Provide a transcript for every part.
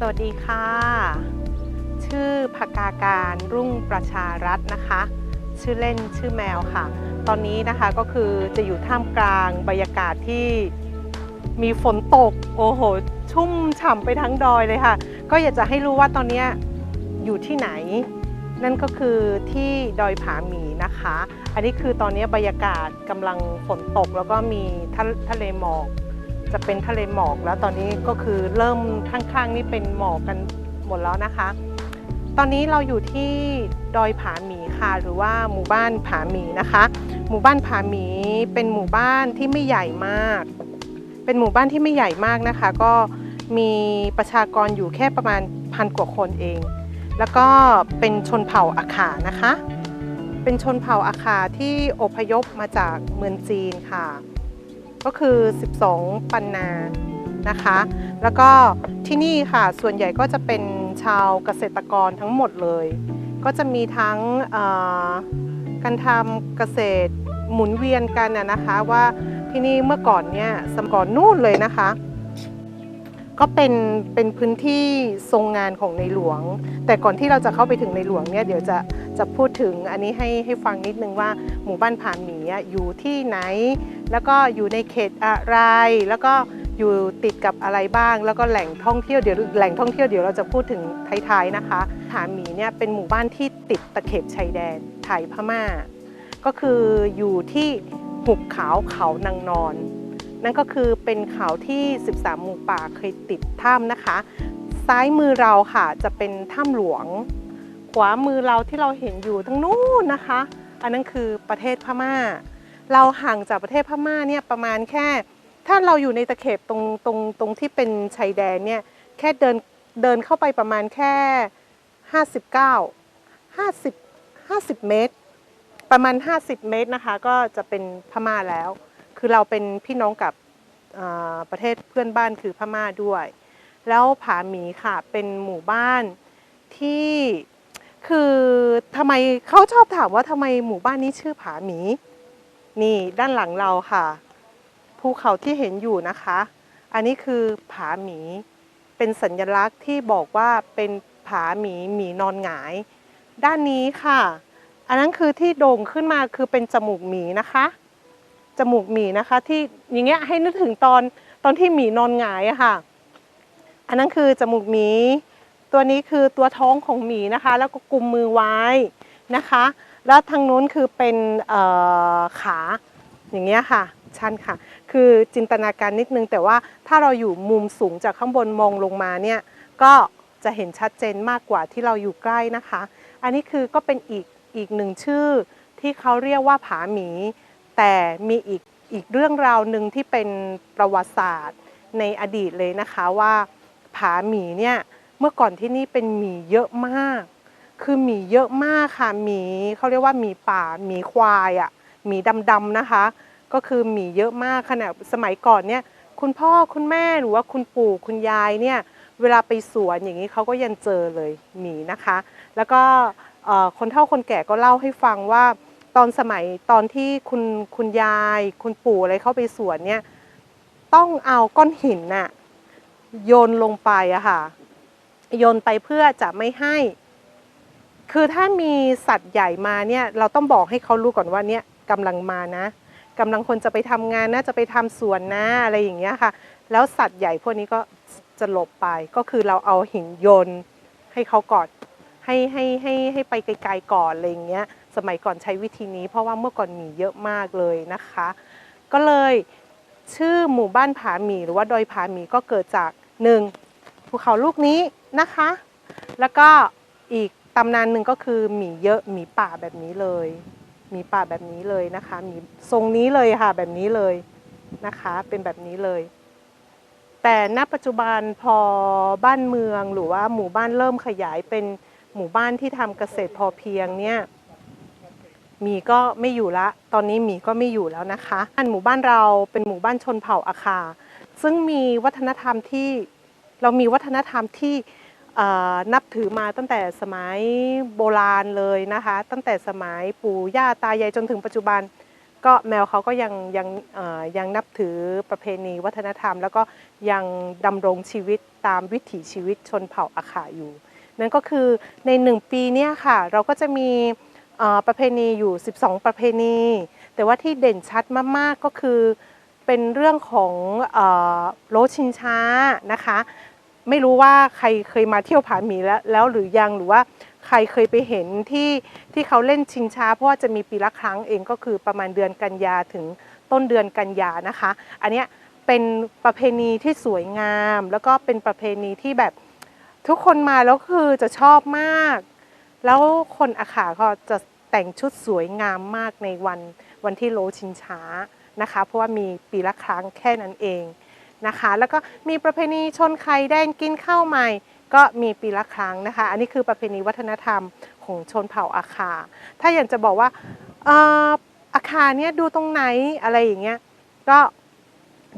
สวัสดีค่ะ ชื่อพกาการรุ่งประชารัตนะคะ ชื่อเล่นชื่อแมวค่ะ ตอนนี้นะคะก็คือจะอยู่ท่ามกลางบรรยากาศที่มีฝนตก โอ้โห ชุ่มฉ่ำไปทั้งดอยเลยค่ะ ก็อยากจะให้รู้ว่าตอนนี้อยู่ที่ไหน นั่นก็คือที่ดอยผาหมีนะคะ อันนี้คือตอนนี้บรรยากาศกำลังฝนตกแล้วก็มีทะทะเลหมอก จะเป็นทะเลหมอกแล้วตอนนี้ก็คือเริ่มข้างๆนี่เป็นหมอกกันหมดแล้วนะคะ ตอนนี้เราอยู่ที่ดอยผาหมีค่ะ หรือว่าหมู่บ้านผาหมีนะคะ หมู่บ้านผาหมีเป็นหมู่บ้านที่ไม่ใหญ่มาก เป็นหมู่บ้านที่ไม่ใหญ่มากนะคะ ก็มีประชากรอยู่แค่ประมาณพันกว่าคนเอง แล้วก็เป็นชนเผ่าอาขานะคะ เป็นชนเผ่าอาขาที่อพยพมาจากเมืองจีนค่ะ ก็คือ 12 ปันนานะคะ แล้วก็ที่นี่ค่ะส่วนใหญ่ก็จะเป็นชาวเกษตรกรทั้งหมดเลย ก็จะมีทั้งการทำเกษตรหมุนเวียนกันนะนะคะว่าที่นี่เมื่อก่อนเนี่ยสมัยก่อนนู่นเลยนะคะ ก็เป็นเป็นพื้นที่ทรงงานของในหลวง แต่ก่อนที่เราจะเข้าไปถึงในหลวงเนี่ยเดี๋ยวจะจะพูดถึงอันนี้ให้ให้ฟังนิดนึงว่าหมู่บ้านผานหมีอะอยู่ที่ไหน แล้วก็อยู่ในเขตอะไร แล้วก็อยู่ติดกับอะไรบ้าง แล้วก็แหล่งท่องเที่ยวเดี๋ยวแหล่งท่องเที่ยวเดี๋ยวเราจะพูดถึงท้ายๆนะคะผาหมีเนี่ยเป็นหมู่บ้านที่ติดตะเข็บชายแดนไทยพม่า ก็คืออยู่ที่หุบเขาเขานางนอน นั่นก็คือเป็นเขาที่ 13 หมู่ป่าเคยติดถ้ำนะคะ ซ้ายมือเราค่ะจะเป็นถ้ำหลวง ขวามือเราที่เราเห็นอยู่ทั้งนู้นนะคะ อันนั้นคือประเทศพม่า เราห่างจากประเทศพม่าเนี่ยประมาณแค่ ถ้าเราอยู่ในตะเข็บตรงตรงตรงที่เป็นชายแดนเนี่ยแค่เดินเดินเข้าไปประมาณแค่ 59 50 50 เมตร ประมาณ 50 เมตรนะคะ ก็จะเป็นพม่าแล้ว คือเราเป็นพี่น้องกับประเทศเพื่อนบ้านคือพม่าด้วย แล้วผาหมีค่ะเป็นหมู่บ้านที่คือทำไมเขาชอบถามว่าทำไมหมู่บ้านนี้ชื่อผาหมี นี่ด้านหลังเราค่ะ ภูเขาที่เห็นอยู่นะคะ อันนี้คือผาหมี เป็นสัญลักษณ์ที่บอกว่าเป็นผาหมีหมีนอนหงาย ด้านนี้ค่ะ อันนั้นคือที่โด่งขึ้นมาคือเป็นจมูกหมีนะคะ จมูกหมีนะคะ ที่อย่างเงี้ยให้นึกถึงตอนตอนที่หมีนอนหงายอะค่ะ อันนั้นคือจมูกหมี ตัวนี้คือตัวท้องของหมีนะคะ แล้วก็กุมมือไว้นะคะ แล้วทางนู้นคือเป็นเอ่อขาอย่างเงี้ยค่ะชันค่ะ คือจินตนาการนิดนึงแต่ว่าถ้าเราอยู่มุมสูงจากข้างบนมองลงมาเนี่ยก็จะเห็นชัดเจนมากกว่าที่เราอยู่ใกล้นะคะ อันนี้คือก็เป็นอีกอีกหนึ่งชื่อที่เขาเรียกว่าผาหมี แต่มีอีกอีกเรื่องราวหนึ่งที่เป็นประวัติศาสตร์ในอดีตเลยนะคะว่าผาหมีเนี่ยเมื่อก่อนที่นี่เป็นหมีเยอะมาก คือหมีเยอะมากค่ะหมีเขาเรียกว่าหมีป่าหมีควายอะ่ะหมีดำๆนะคะ ก็คือหมีเยอะมากขนาดสมัยก่อนเนี่ยคุณพ่อคุณแม่หรือว่าคุณปู่คุณยายเนี่ยเวลาไปสวนอย่างนี้เขาก็ยังเจอเลยหมีนะคะ แล้วก็คนเฒ่าคนแก่ก็เล่าให้ฟังว่า ตอนสมัยตอนที่คุณคุณยาย คุณปู่อะไรเข้าไปสวนเนี่ย ต้องเอาก้อนหินน่ะโยนลงไปอะค่ะโยนไปเพื่อจะไม่ให้ คือถ้ามีสัตว์ใหญ่มาเนี่ย เราต้องบอกให้เขารู้ก่อนว่าเนี่ยกำลังมานะกำลังคนจะไปทำงานนะจะไปทำสวนนะอะไรอย่างเงี้ยค่ะ แล้วสัตว์ใหญ่พวกนี้ก็จะหลบไปก็คือเราเอาหินโยนให้เขาก่อนให้ให้ให้ให้ไปไกลๆก่อนอะไรอย่างเงี้ย สมัยก่อนใช้วิธีนี้ เพราะว่าเมื่อก่อนหมีเยอะมากเลยนะคะ ก็เลยชื่อหมู่บ้านผาหมีหรือว่าดอยผาหมีก็เกิดจากหนึ่งภูเขาลูกนี้นะคะ แล้วก็อีกตำนานหนึ่งก็คือหมีเยอะหมีป่าแบบนี้เลยหมีป่าแบบนี้เลยนะคะหมีทรงนี้เลยค่ะแบบนี้เลยนะคะเป็นแบบนี้เลย แต่ณปัจจุบันพอบ้านเมืองหรือว่าหมู่บ้านเริ่มขยายเป็นหมู่บ้านที่ทำเกษตรพอเพียงเนี่ย หมีก็ไม่อยู่ละ ตอนนี้หมีก็ไม่อยู่แล้วนะคะอันหมู่บ้านเราเป็นหมู่บ้านชนเผ่าอาคา ซึ่งมีวัฒนธรรมที่เรามีวัฒนธรรมที่นับถือมาตั้งแต่สมัยโบราณเลยนะคะ ตั้งแต่สมัยปู่ย่าตายายจนถึงปัจจุบัน ก็แมวเขาก็ยังยังยังนับถือประเพณีวัฒนธรรม แล้วก็ยังดำรงชีวิตตามวิถีชีวิตชนเผ่าอาขาอยู่ นั่นก็คือในหนึ่งปีเนี่ยค่ะ เราก็จะมี ประเพณีอยู่ 12 ประเพณี แต่ว่าที่เด่นชัดมากๆก็คือเป็นเรื่องของอโลชิงช้านะคะ ไม่รู้ว่าใครเคยมาเที่ยวผาหมีแล้วแล้วหรือยังหรือว่าใครเคยไปเห็นที่ที่เขาเล่นชิงช้า เพราะว่าจะมีปีละครั้งเองก็คือประมาณเดือนกันยาถึงต้นเดือนกันยานะคะ อันนี้เป็นประเพณีที่สวยงาม แล้วก็เป็นประเพณีที่แบบทุกคนมาแล้วคือจะชอบมาก แล้วคนอาขาก็จะแต่งชุดสวยงามมากในวันวันที่โลชิงช้านะคะ เพราะว่ามีปีละครั้งแค่นั้นเองนะคะ แล้วก็มีประเพณีชนไข่แดงกินข้าวใหม่ ก็มีปีละครั้งนะคะ อันนี้คือประเพณีวัฒนธรรมของชนเผ่าอาคา ถ้าอยากจะบอกว่าเอ่อาคาเนี่ยดูตรงไหนอะไรอย่างเงี้ยก็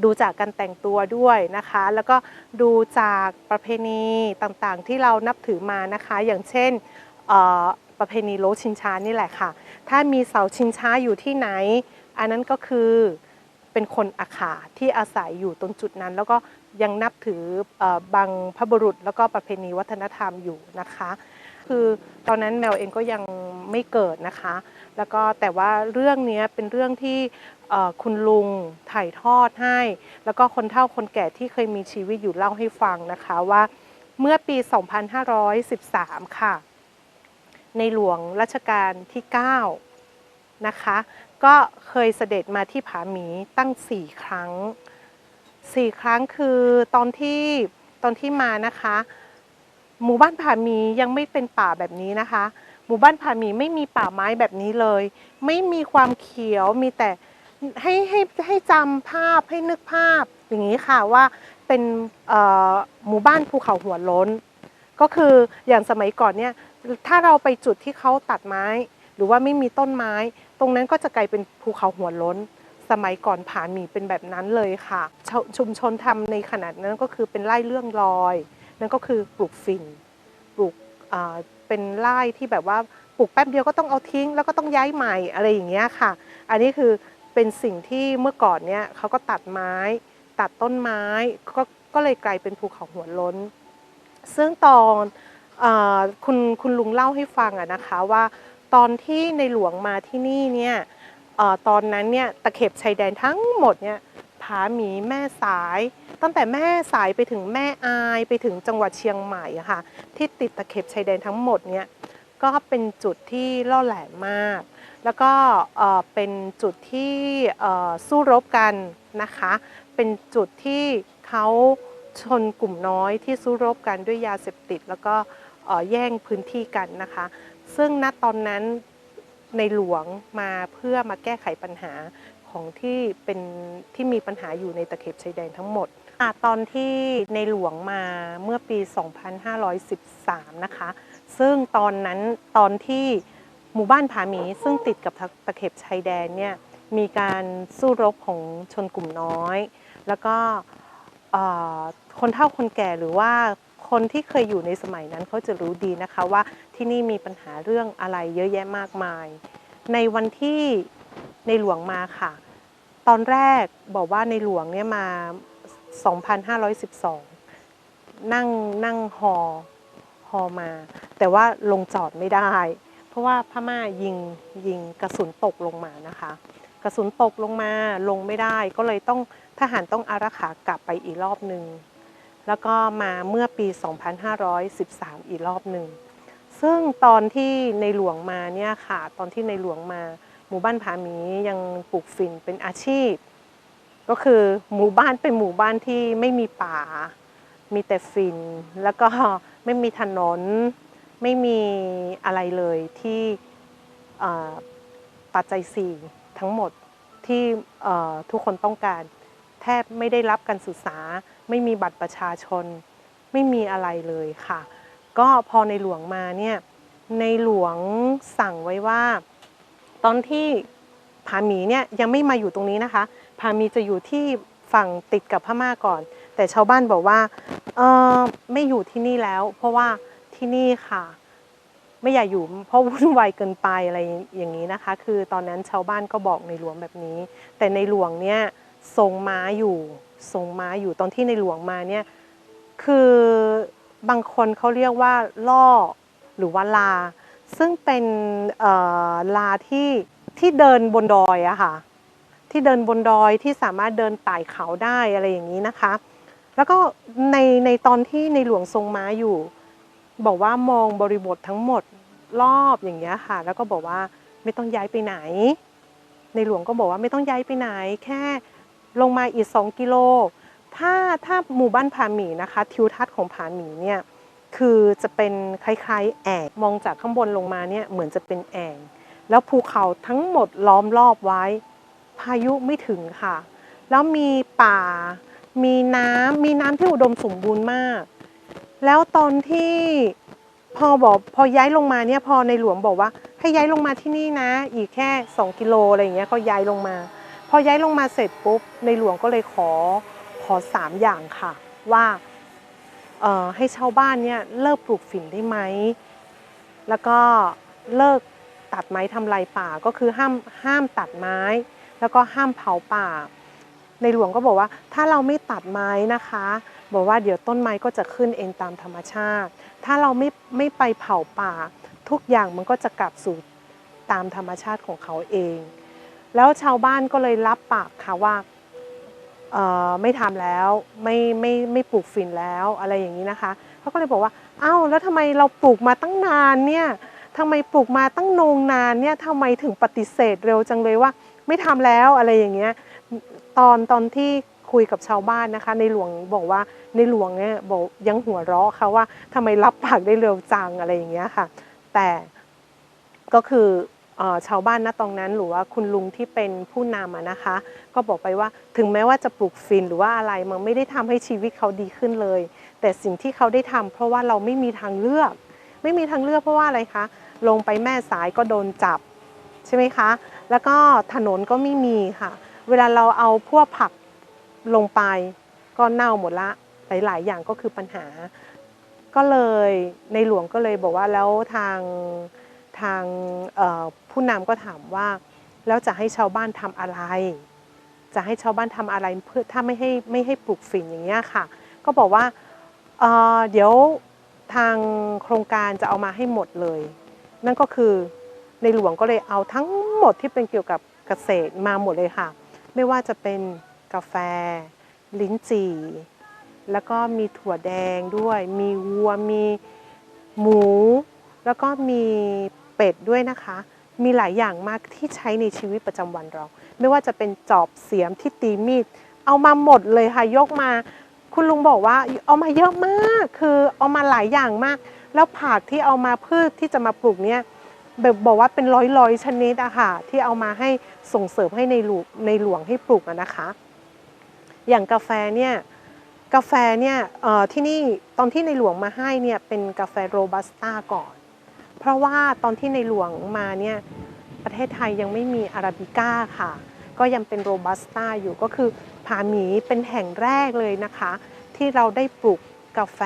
ดูจากการแต่งตัวด้วยนะคะ แล้วก็ดูจากประเพณีต่างๆ ที่เรานับถือมานะคะ อย่างเช่น ประเพณีโลชินช้านี่แหละค่ะ ถ้ามีเสาชินช้าอยู่ที่ไหน อันนั้นก็คือเป็นคนอาขาที่อาศัยอยู่ตรงจุดนั้น แล้วก็ยังนับถืออบางพระบุรุษ แล้วก็ประเพณีวัฒนธรรมอยู่นะคะ คือตอนนั้นแมวเองก็ยังไม่เกิดนะคะ แล้วก็แต่ว่าเรื่องนี้เป็นเรื่องที่คุณลุงถ่ายทอดให้ แล้วก็คนเฒ่าคนแก่ที่เคยมีชีวิตอยู่เล่าให้ฟังนะคะว่าเมื่อปี 2513 ค่ะ ในหลวงรัชกาลที่ 9 นะคะ ก็เคยเสด็จมาที่ผาหมีตั้ง 4 ครั้ง 4 ครั้งคือตอนที่ตอนที่มานะคะ หมู่บ้านผาหมียังไม่เป็นป่าแบบนี้นะคะ หมู่บ้านผาหมีไม่มีป่าไม้แบบนี้เลย ไม่มีความเขียวมีแต่ให้ให้ให้จำภาพให้นึกภาพอย่างนี้ค่ะว่าเป็นหมู่บ้านภูเขาหัวล้น ก็คืออย่างสมัยก่อนเนี่ย ถ้าเราไปจุดที่เขาตัดไม้ หรือว่าไม่มีต้นไม้ ตรงนั้นก็จะกลายเป็นภูเขาหัวล้น สมัยก่อนผาหมีเป็นแบบนั้นเลยค่ะชชุมชนทำในขนาดนั้นก็คือเป็นไร่เรื่องลอย นั่นก็คือปลูกฝิ่นปลูกเป็นไร่ที่แบบว่าปลูกแป๊บเดียวก็ต้องเอาทิ้ง แล้วก็ต้องย้ายใหม่อะไรอย่างเงี้ยค่ะ อันนี้คือเป็นสิ่งที่เมื่อก่อนเนี่ยเขาก็ตัดไม้ ตัดต้นไม้ก็ก็เลยกลายเป็นภูเขาหัวล้น ซึ่งตอน คุณคุณลุงเล่าให้ฟังอะนะคะว่า ตอนที่ในหลวงมาที่นี่เนี่ยอตอนนั้นเนี่ยตะเข็บชายแดนทั้งหมดเนี่ยผาหมีแม่สาย ตั้งแต่แม่สายไปถึงแม่อายไปถึงจังหวัดเชียงใหม่อะค่ะที่ติดตะเข็บชายแดนทั้งหมดเนี่ยก็เป็นจุดที่ล่อแหลมมาก แล้วก็เป็นจุดที่สู้รบกันนะคะ เป็นจุดที่เขาชนกลุ่มน้อยที่สู้รบกันด้วยยาเสพติด แล้วก็ แย่งพื้นที่กันนะคะ ซึ่งณตอนนั้นในหลวงมาเพื่อมาแก้ไขปัญหาของที่เป็นที่มีปัญหาอยู่ในตะเข็บชายแดนทั้งหมดอตอนที่ในหลวงมาเมื่อปี 2513 นะคะ ซึ่งตอนนั้นตอนที่หมู่บ้านผาหมีซึ่งติดกับตะเข็บชายแดนเนี่ยมีการสู้รบของชนกลุ่มน้อย แล้วก็คนเฒ่าคนแก่หรือว่า คนที่เคยอยู่ในสมัยนั้นเขาจะรู้ดีนะคะว่าที่นี่มีปัญหาเรื่องอะไรเยอะแยะมากมาย ในวันที่ในหลวงมาค่ะ ตอนแรกบอกว่าในหลวงเนี่ยมา 2512 นั่งนั่งฮอฮอมา แต่ว่าลงจอดไม่ได้ เพราะว่าพม่ายิงยิงกระสุนตกลงมานะคะ กระสุนตกลงมาลงไม่ได้ก็เลยต้องทหารต้องอารักขากลับไปอีกรอบหนึ่ง แล้วก็มาเมื่อปี 2513 อีกรอบหนึ่ง ซึ่งตอนที่ในหลวงมาเนี่ยค่ะ ตอนที่ในหลวงมาหมู่บ้านผาหมียังปลูกฝิ่นเป็นอาชีพ ก็คือหมู่บ้านเป็นหมู่บ้านที่ไม่มีป่า มีแต่ฝิ่น แล้วก็ไม่มีถนน ไม่มีอะไรเลยที่ปัจจัยสี่ทั้งหมดที่ทุกคนต้องการ แทบไม่ได้รับการศึกษา ไม่มีบัตรประชาชน ไม่มีอะไรเลยค่ะ ก็พอในหลวงมาเนี่ยในหลวงสั่งไว้ว่า ตอนที่ผาหมีเนี่ยยังไม่มาอยู่ตรงนี้นะคะผาหมีจะอยู่ที่ฝั่งติดกับพม่าก่อน แต่ชาวบ้านบอกว่าเออไม่อยู่ที่นี่แล้ว เพราะว่าที่นี่ค่ะ ไม่อยากอยู่เพราะวุ่นวายเกินไปอะไรอย่างนี้นะคะ คือตอนนั้นชาวบ้านก็บอกในหลวงแบบนี้ แต่ในหลวงเนี่ย ทรงม้าอยู่ทรงม้าอยู่ตอนที่ในหลวงมาเนี่ยคือบางคนเขาเรียกว่าล่อหรือว่าลา ซึ่งเป็นลาที่ที่เดินบนดอยอะค่ะที่เดินบนดอยที่สามารถเดินไต่เขาได้อะไรอย่างนี้นะคะ แล้วก็ในในตอนที่ในหลวงทรงม้าอยู่ บอกว่ามองบริบททั้งหมดรอบอย่างเงี้ยค่ะ แล้วก็บอกว่าไม่ต้องย้ายไปไหน ในหลวงก็บอกว่าไม่ต้องย้ายไปไหน แค่ ลงมาอีก 2 กิโล ถ้าถ้าหมู่บ้านผาหมีนะคะ ทิวทัศน์ของผาหมีเนี่ยคือจะเป็นคล้ายๆแอ่งมองจากข้างบนลงมาเนี่ยเหมือนจะเป็นแอ่งแล้วภูเขาทั้งหมดล้อมรอบไว้ พายุไม่ถึงค่ะ แล้วมีป่า มีน้ำมีน้ำที่อุดมสมบูรณ์มาก แล้วตอนที่พอบอกพอย้ายลงมาเนี่ยพอในหลวงบอกว่าให้ย้ายลงมาที่นี่นะ อีกแค่ 2 กิโลอะไรอย่างเงี้ยก็ย้ายลงมา พอย้ายลงมาเสร็จปุ๊บในหลวงก็เลยขอขอสามอย่างค่ะ ว่าให้ชาวบ้านเนี่ยเลิกปลูกฝิ่นได้ไหม แล้วก็เลิกตัดไม้ทำลายป่าก็คือห้ามห้ามตัดไม้ แล้วก็ห้ามเผาป่า ในหลวงก็บอกว่าถ้าเราไม่ตัดไม้นะคะ บอกว่าเดี๋ยวต้นไม้ก็จะขึ้นเองตามธรรมชาติ ถ้าเราไม่ไม่ไปเผาป่า ทุกอย่างมันก็จะกลับสู่ตามธรรมชาติของเขาเอง แล้วชาวบ้านก็เลยรับปากค่ะว่าไม่ทำแล้วไม่ไม่ไม่ปลูกฝิ่นแล้วอะไรอย่างนี้นะคะเขาก็เลยบอกว่าอ้าวแล้วทำไมเราปลูกมาตั้งนานเนี่ยทำไมปลูกมาตั้งนงนานเนี่ยทำไมถึงปฏิเสธเร็วจังเลยว่า ไม่ทำแล้วอะไรอย่างเงี้ยตอนตอนที่คุยกับชาวบ้านนะคะ ในหลวงบอกว่าในหลวงเนี่ยบอกยังหัวเราะค่ะว่าทำไมรับปากได้เร็วจังอะไรอย่างเงี้ยค่ะ แต่ก็คือ ชาวบ้านณตรงนั้นหรือว่าคุณลุงที่เป็นผู้นำนะคะ ก็บอกไปว่าถึงแม้ว่าจะปลูกฟินหรือว่าอะไรมันไม่ได้ทำให้ชีวิตเขาดีขึ้นเลย แต่สิ่งที่เขาได้ทำเพราะว่าเราไม่มีทางเลือก ไม่มีทางเลือกเพราะว่าอะไรคะลงไปแม่สายก็โดนจับใช่ไหมคะ แล้วก็ถนนก็ไม่มีค่ะ เวลาเราเอาพวกผักลงไปก็เน่าหมดละหลาย ๆ อย่างก็คือปัญหา ก็เลยในหลวงก็เลยบอกว่าแล้วทาง ทางผู้นำก็ถามว่า แล้วจะให้ชาวบ้านทำอะไร จะให้ชาวบ้านทำอะไรเพื่อถ้าไม่ให้ไม่ให้ปลูกฝิ่นอย่างเงี้ยค่ะ ก็บอกว่าเเดี๋ยวทางโครงการจะเอามาให้หมดเลย นั่นก็คือในหลวงก็เลยเอาทั้งหมดที่เป็นเกี่ยวกับเกษตรมาหมดเลยค่ะ ไม่ว่าจะเป็นกาแฟ ลิ้นจี่ แล้วก็มีถั่วแดงด้วย มีวัวมีหมู แล้วก็มี เป็ดด้วยนะคะ มีหลายอย่างมากที่ใช้ในชีวิตประจำวันเรา ไม่ว่าจะเป็นจอบเสียมที่ตีมีด เอามาหมดเลยค่ะ ยกมา คุณลุงบอกว่าเอามาเยอะมาก คือเอามาหลายอย่างมาก แล้วผักที่เอามาพืชที่จะมาปลูกเนี่ยแบบบอกว่าเป็นร้อยร้อยๆชนิดอะค่ะที่เอามาให้ส่งเสริมให้ในหลวงในหลวงให้ปลูกนะคะ อย่างกาแฟเนี่ยกาแฟเนี่ยที่นี่ตอนที่ในหลวงมาให้เนี่ยเป็นกาแฟโรบัสต้าก่อน เพราะว่าตอนที่ในหลวงมาเนี่ยประเทศไทยยังไม่มีอาราบิก้าค่ะ ก็ยังเป็นโรบัสต้าอยู่ก็คือผาหมีเป็นแห่งแรกเลยนะคะ ที่เราได้ปลูกกาแฟ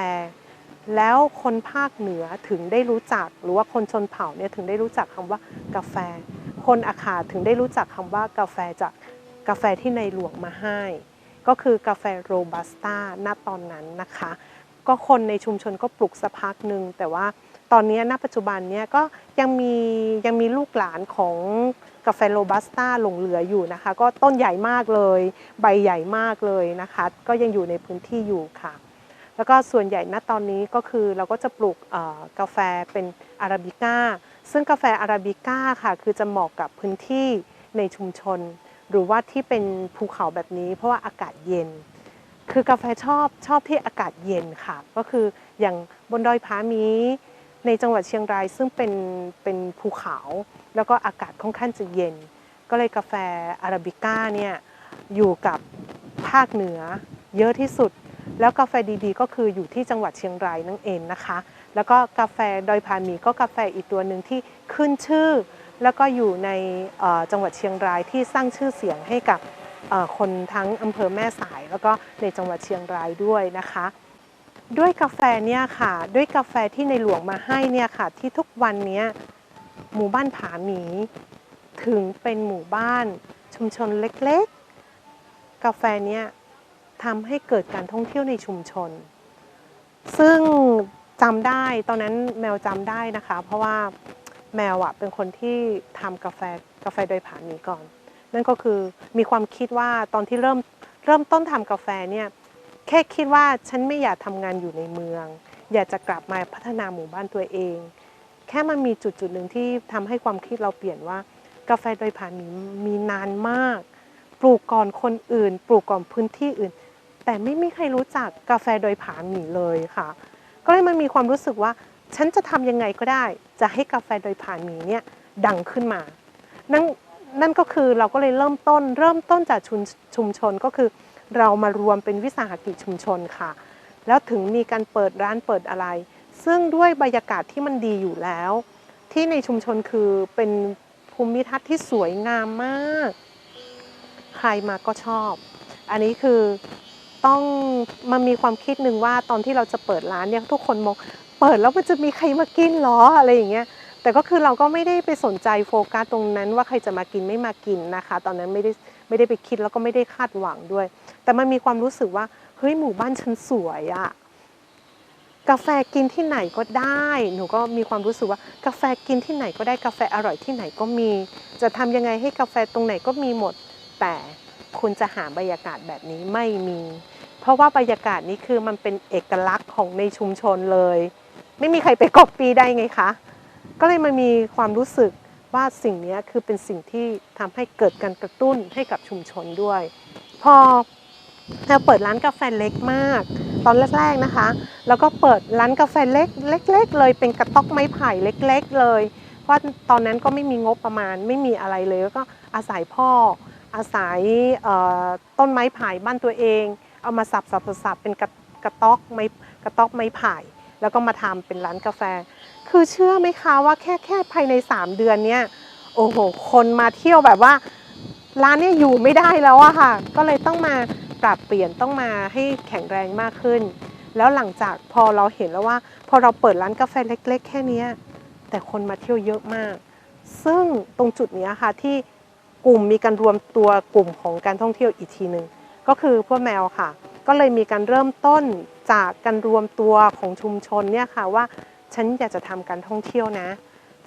แล้วคนภาคเหนือถึงได้รู้จัก หรือว่าคนชนเผ่าเนี่ยถึงได้รู้จักคำว่ากาแฟ คนอาขาถึงได้รู้จักคำว่ากาแฟจากกาแฟที่ในหลวงมาให้ ก็คือกาแฟโรบัสต้าณตอนนั้นนะคะ ก็คนในชุมชนก็ปลูกสักพักหนึ่งแต่ว่า ตอนนี้ณปัจจุบันเนี่ยก็ยังมียังมีลูกหลานของกาแฟโรบัสต้าหลงเหลืออยู่นะคะ ก็ต้นใหญ่มากเลย ใบใหญ่มากเลยนะคะ ก็ยังอยู่ในพื้นที่อยู่ค่ะ แล้วก็ส่วนใหญ่ณตอนนี้ก็คือเราก็จะปลูกกาแฟเป็นอาราบิก้าซึ่งกาแฟอาราบิก้าค่ะคือจะเหมาะกับพื้นที่ในชุมชน หรือว่าที่เป็นภูเขาแบบนี้ เพราะว่าอากาศเย็น คือกาแฟชอบชอบที่อากาศเย็นค่ะ ก็คืออย่างบนดอยผามี ในจังหวัดเชียงรายซึ่งเป็นเป็นภูเขา แล้วก็อากาศค่อนข้างจะเย็น ก็เลยกาแฟอาราบิก้าเนี่ยอยู่กับภาคเหนือเยอะที่สุด แล้วกาแฟดีๆ ก็คืออยู่ที่จังหวัดเชียงรายนั่นเองนะคะ แล้วก็กาแฟดอยผามีก็กาแฟอีกตัวหนึ่งที่ขึ้นชื่อ แล้วก็อยู่ในจังหวัดเชียงรายที่สร้างชื่อเสียงให้กับคนทั้งอำเภอแม่สาย แล้วก็ในจังหวัดเชียงรายด้วยนะคะ ด้วยกาแฟเนี่ยค่ะ ด้วยกาแฟที่ในหลวงมาให้เนี่ยค่ะ ที่ทุกวันนี้หมู่บ้านผาหมี ถึงเป็นหมู่บ้านชุมชนเล็กๆ กาแฟเนี่ยทำให้เกิดการท่องเที่ยวในชุมชน ซึ่งจำได้ตอนนั้นแมวจำได้นะคะ เพราะว่าแมวอะเป็นคนที่ทำกาแฟกาแฟโดยผาหมีก่อน นั่นก็คือมีความคิดว่าตอนที่เริ่มเริ่มต้นทำกาแฟเนี่ย แค่คิดว่าฉันไม่อยากทำงานอยู่ในเมือง อยากจะกลับมาพัฒนาหมู่บ้านตัวเอง แค่มันมีจุดจุดหนึ่งที่ทำให้ความคิดเราเปลี่ยนว่า กาแฟโดยผาหมีมีนานมาก ปลูกก่อนคนอื่น ปลูกก่อนพื้นที่อื่น แต่ไม่มีใครรู้จักกาแฟโดยผาหมีเลยค่ะ ก็เลยมันมีความรู้สึกว่า ฉันจะทำยังไงก็ได้ จะให้กาแฟโดยผาหมีเนี่ยดังขึ้นมานั่นนั่นก็คือเราก็เลยเริ่มต้น เริ่มต้นจากชุมชุมชนก็คือ เรามารวมเป็นวิสาหกิจชุมชนค่ะ แล้วถึงมีการเปิดร้านเปิดอะไร ซึ่งด้วยบรรยากาศที่มันดีอยู่แล้ว ที่ในชุมชนคือเป็นภูมิทัศน์ที่สวยงามมาก ใครมาก็ชอบ อันนี้คือต้องมันมีความคิดหนึ่งว่าตอนที่เราจะเปิดร้านเนี่ยทุกคนมองเปิดแล้วมันจะมีใครมากินหรออะไรอย่างเงี้ยแต่ก็คือเราก็ไม่ได้ไปสนใจโฟกัสตรงนั้นว่าใครจะมากินไม่มากินนะคะ ตอนนั้นไม่ได้ ไม่ได้ไปคิดแล้วก็ไม่ได้คาดหวังด้วย แต่มันมีความรู้สึกว่าเฮ้ยหมู่บ้านฉันสวยอะกาแฟกินที่ไหนก็ได้ หนูก็มีความรู้สึกว่ากาแฟกินที่ไหนก็ได้กาแฟอร่อยที่ไหนก็มี จะทำยังไงให้กาแฟตรงไหนก็มีหมด แต่คุณจะหาบรรยากาศแบบนี้ไม่มี เพราะว่าบรรยากาศนี้คือมันเป็นเอกลักษณ์ของในชุมชนเลย ไม่มีใครไปก๊อปปี้ได้ไงคะ ก็เลยมันมีความรู้สึก ว่าสิ่งนี้คือเป็นสิ่งที่ทำให้เกิดการกระตุ้นให้กับชุมชนด้วย พอเราเปิดร้านกาแฟเล็กมาก ตอนแรกๆนะคะ แล้วก็เปิดร้านกาแฟเล็กเล็ก ๆ เลยเป็นกระต๊อกไม้ไผ่เล็ก ๆ เลย เพราะตอนนั้นก็ไม่มีงบประมาณไม่มีอะไรเลยแล้วก็อาศัยพ่อ อาศัยต้นไม้ไผ่บ้านตัวเอง เอามาสับสับสับสับเป็นกระกระต๊อกไม้กระต๊อกไม้ไผ่แล้วก็มาทำเป็นร้านกาแฟ คือเชื่อไหมคะว่าแค่แค่ภายใน 3 เดือนเนี้ยโอ้โห คนมาเที่ยวแบบว่าร้านเนี่ยอยู่ไม่ได้แล้วอะค่ะ ก็เลยต้องมาปรับเปลี่ยนต้องมาให้แข็งแรงมากขึ้น แล้วหลังจากพอเราเห็นแล้วว่า พอเราเปิดร้านกาแฟเล็ก ๆ แค่นี้แต่คนมาเที่ยวเยอะมาก ซึ่งตรงจุดนี้ค่ะที่กลุ่มมีการรวมตัวกลุ่มของการท่องเที่ยวอีกทีหนึ่งก็คือพวกแมวค่ะ ก็เลยมีการเริ่มต้นจากการรวมตัวของชุมชนเนี่ยค่ะว่า ฉันอยากจะทำการท่องเที่ยวนะ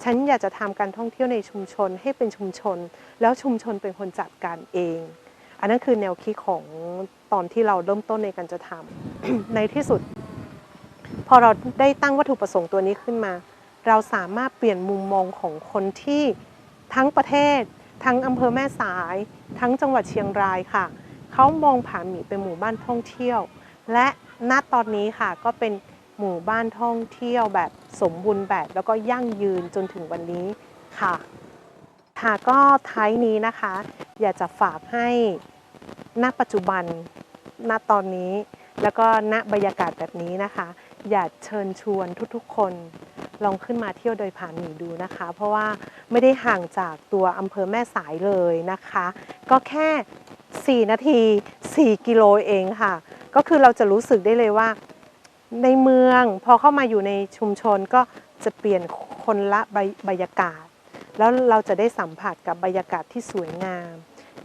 ฉันอยากจะทำการท่องเที่ยวในชุมชนให้เป็นชุมชน แล้วชุมชนเป็นคนจัดการเอง อันนั้นคือแนวคิดของตอนที่เราเริ่มต้นในการจะทำในที่สุด พอเราได้ตั้งวัตถุประสงค์ตัวนี้ขึ้นมา เราสามารถเปลี่ยนมุมมองของคนที่ทั้งประเทศ ทั้งอำเภอแม่สาย ทั้งจังหวัดเชียงรายค่ะเขามองผาหมีเป็นหมู่บ้านท่องเที่ยว และณตอนนี้ค่ะก็เป็น หมู่บ้านท่องเที่ยวแบบสมบูรณ์แบบ แล้วก็ยั่งยืนจนถึงวันนี้ค่ะ ค่ะก็ท้ายนี้นะคะ อยากจะฝากให้ณปัจจุบันณตอนนี้ แล้วก็ณบรรยากาศแบบนี้นะคะ อยากเชิญชวนทุกๆ คนลองขึ้นมาเที่ยวโดยผาหมีดูนะคะ เพราะว่าไม่ได้ห่างจากตัวอำเภอแม่สายเลยนะคะ ก็แค่ 4 นาที 4 กิโลเองค่ะ ก็คือเราจะรู้สึกได้เลยว่า ในเมือง พอเข้ามาอยู่ในชุมชนก็จะเปลี่ยนคนละบรรบรรยากาศ แล้วเราจะได้สัมผัสกับบรรยากาศที่สวยงาม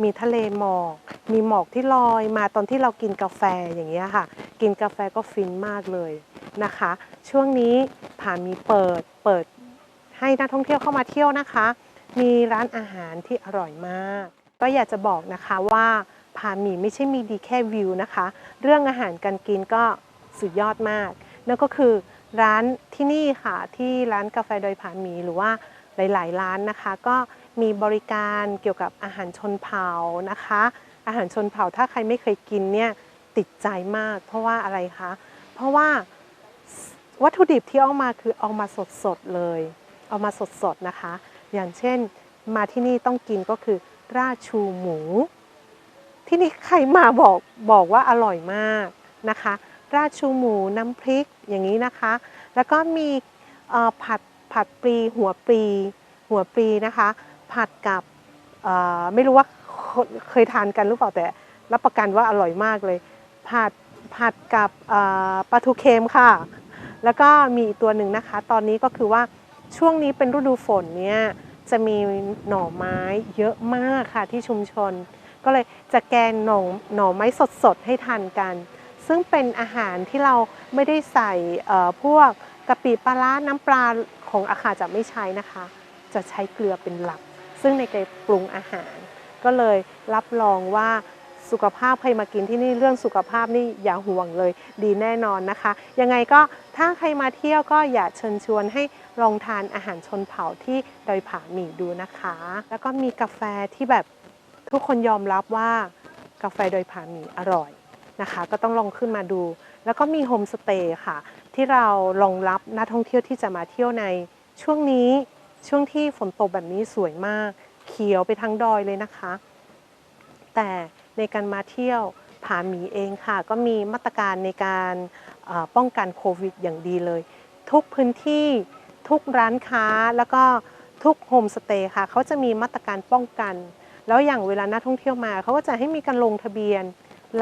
มีทะเลหมอก มีหมอกที่ลอยมาตอนที่เรากินกาแฟอย่างเงี้ยค่ะ กินกาแฟก็ฟินมากเลยนะคะ ช่วงนี้ผามีเปิดเปิดให้นักท่องเที่ยวเข้ามาเที่ยวนะคะ มีร้านอาหารที่อร่อยมาก ก็อยากจะบอกนะคะว่าผามีไม่ใช่มีดีแค่วิวนะคะ เรื่องอาหารการกินก็ สุดยอดมาก นั่นก็คือร้านที่นี่ค่ะที่ร้านกาแฟโดยผาหมีหรือว่าหลาย ๆ ร้านนะคะ ก็มีบริการเกี่ยวกับอาหารชนเผ่านะคะ อาหารชนเผ่าถ้าใครไม่เคยกินเนี่ยติดใจมาก เพราะว่าอะไรคะเพราะว่าวัตถุดิบที่เอามาคือเอามาสดๆเลย เอามาสดๆนะคะ อย่างเช่นมาที่นี่ต้องกินก็คือราชูหมู ที่นี่ใครมาบอกบอกว่าอร่อยมากนะคะ ราดชูหมูน้ำพริกอย่างนี้นะคะ แล้วก็มีผัดผัดปลีหัวปลีหัวปลีนะคะ ผัดกับไม่รู้ว่าเคยทานกันหรือเปล่าแต่รับประกันว่าอร่อยมากเลย ผัดผัดกับปลาทูเค็มค่ะ แล้วก็มีอีกตัวหนึ่งนะคะ ตอนนี้ก็คือว่าช่วงนี้เป็นฤดูฝนเนี่ยจะมีหน่อไม้เยอะมากค่ะที่ชุมชน ก็เลยจะแกงหน่อหน่อไม้สดๆให้ทานกัน ซึ่งเป็นอาหารที่เราไม่ได้ใส่พวกกะปิปลาร้าน้ำปลาของอาคาจะไม่ใช้นะคะ จะใช้เกลือเป็นหลัก ซึ่งในการปรุงอาหาร ก็เลยรับรองว่าสุขภาพใครมากินที่นี่เรื่องสุขภาพนี่อย่าห่วงเลย ดีแน่นอนนะคะ ยังไงก็ถ้าใครมาเที่ยวก็อย่าเชิญชวนให้ลองทานอาหารชนเผ่าที่ดอยผาหมี่ดูนะคะ แล้วก็มีกาแฟที่แบบทุกคนยอมรับว่ากาแฟดอยผาหมี่อร่อย นะคะ ก็ต้องลองขึ้นมาดู แล้วก็มีโฮมสเตย์ค่ะ ที่เรารองรับนักท่องเที่ยวที่จะมาเที่ยวในช่วงนี้ช่วงที่ฝนตกแบบนี้สวยมาก เขียวไปทั้งดอยเลยนะคะ แต่ในการมาเที่ยวผาหมีเองค่ะ ก็มีมาตรการในการป้องกันโควิดอย่างดีเลย ทุกพื้นที่ทุกร้านค้าแล้วก็ทุกโฮมสเตย์ค่ะเขาจะมีมาตรการป้องกัน แล้วอย่างเวลานักท่องเที่ยวมาเขาก็จะให้มีการลงทะเบียน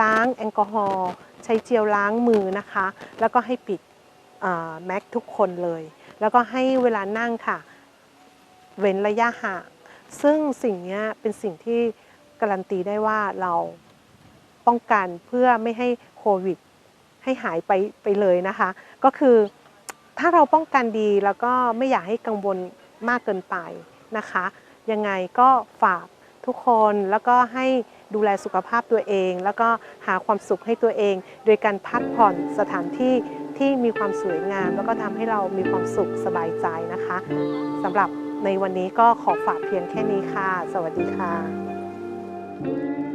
ล้างแอลกอฮอล์ใช้เจลล้างมือนะคะ แล้วก็ให้ปิดแม็กทุกคนเลย แล้วก็ให้เวลานั่งค่ะ เว้นระยะห่างซึ่งสิ่งนี้เป็นสิ่งที่การันตีได้ว่าเราป้องกันเพื่อไม่ให้โควิด ให้หายไปไปเลยนะคะ ก็คือถ้าเราป้องกันดีแล้วก็ไม่อยากให้กังวลมากเกินไปนะคะ ยังไงก็ฝากทุกคนแล้วก็ให้ ดูแลสุขภาพตัวเอง แล้วก็หาความสุขให้ตัวเอง โดยการพักผ่อนสถานที่ที่มีความสวยงาม แล้วก็ทำให้เรามีความสุขสบายใจนะคะสำหรับในวันนี้ก็ขอฝากเพียงแค่นี้ค่ะ สวัสดีค่ะ